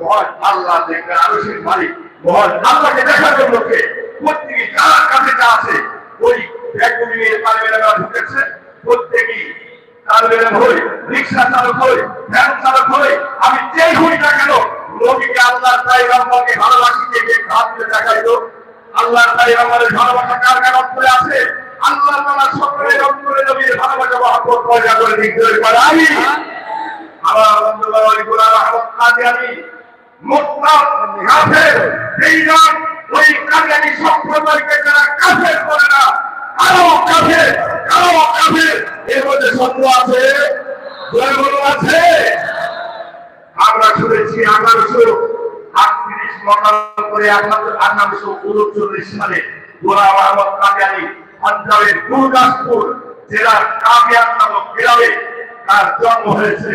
মহান আল্লাহ দেখবে আরও মালিক মহান আল্লাহকে দেখার জন্য প্রত্যেকে কার কাছে যা আছে ওই ব্যাগগুলি নিয়ে তালেবেরা ঢুকেছে। প্রত্যেকেই তালেবেরা হই রিক্সা চালক হই ভ্যান চালক হই আমি যেই হই না কেন নবীকে আল্লাহ তাই আমাকে ভালোবাসি যে হাত দিয়ে দেখাইলো। আল্লাহ তাই আমাদের ভালোবাসা কার কার অন্তরে আছে? আল্লাহ তাআলা সকলের অন্তরে নবীর ভালোবাসা মহব্বত পয়দা করে দিতে পারে। আমি আমার বন্ধুরা ওই গোলাম আহমদ কাদিয়ানি মোত্তাব কাফের নয় ওই আমরা শুনেছি আঠারোশো আটত্রিশ মডেল করে আঠারোশো উনচল্লিশ সালে গোলাম আহমদ কাদিয়ানি পাঞ্জাবের গুরুদাসপুর জেলার কামিয়ান নামক গ্রামে তার জন্ম হয়েছে।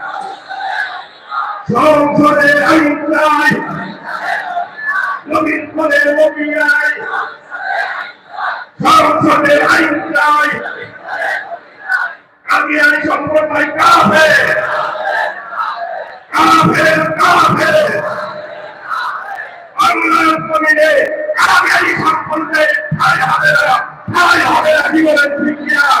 আইন নাই। নবীর নাই। সংসদে নাই। কাদিয়ানি সম্প্রদায় কাফে কাফে কাফে আল্লাহর জমিনে কাদিয়ানি সম্প্রদায় ঠাই না।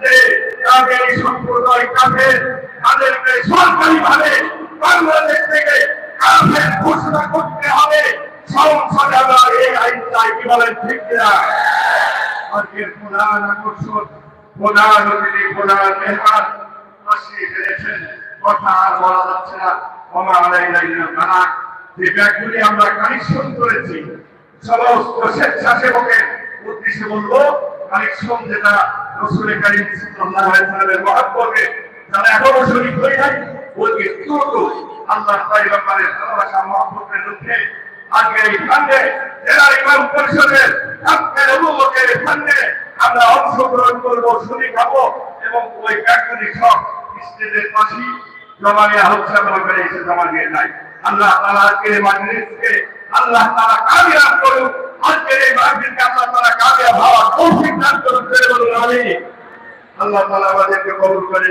যে সম্প্রদায় কাফের তাদেরকে সরকারি ভাবে বাংলাদেশ থেকে কাফের ঘোষণা করতে হবে। কথা আর বলা যাচ্ছে না। ক্ষমা আলাইনা কানা যে ব্যাগগুলি আমরা কানেকশন করেছি, সমস্ত স্বেচ্ছাসেবকের উদ্দেশ্যে বলব, কানেকশন যেটা রসুল কারিম সাল্লাল্লাহু আলাইহি সাল্লামের মহব্বতে যারা এখনও শরীক হয়ে যায় ওকে দ্রুত আল্লাহ তাআলা ব্যাপারে ভালোবাসা, মহব্বতের লক্ষ্যে আজকে এই ফান্ডে জেলা ইমাম পরিষদের আজকের অভিভাবকের ফান্ডে আমরা অংশগ্রহণ করব শরীর খাব এবং ওই ব্যাগগুলি সব স্টেজের পাশেই জমা নেওয়া হচ্ছে আমরা করে এসে জমা দিয়ে নাই আল্লাহ তালা এই মাজলিসকে আল্লাহ তালা কামিয়াব করুন আজকের এই মাহফিলকে আল্লাহ তারা কামিয়া ভাবার কৌশিক আল্লাহ তালা আমাদেরকে কবুল করে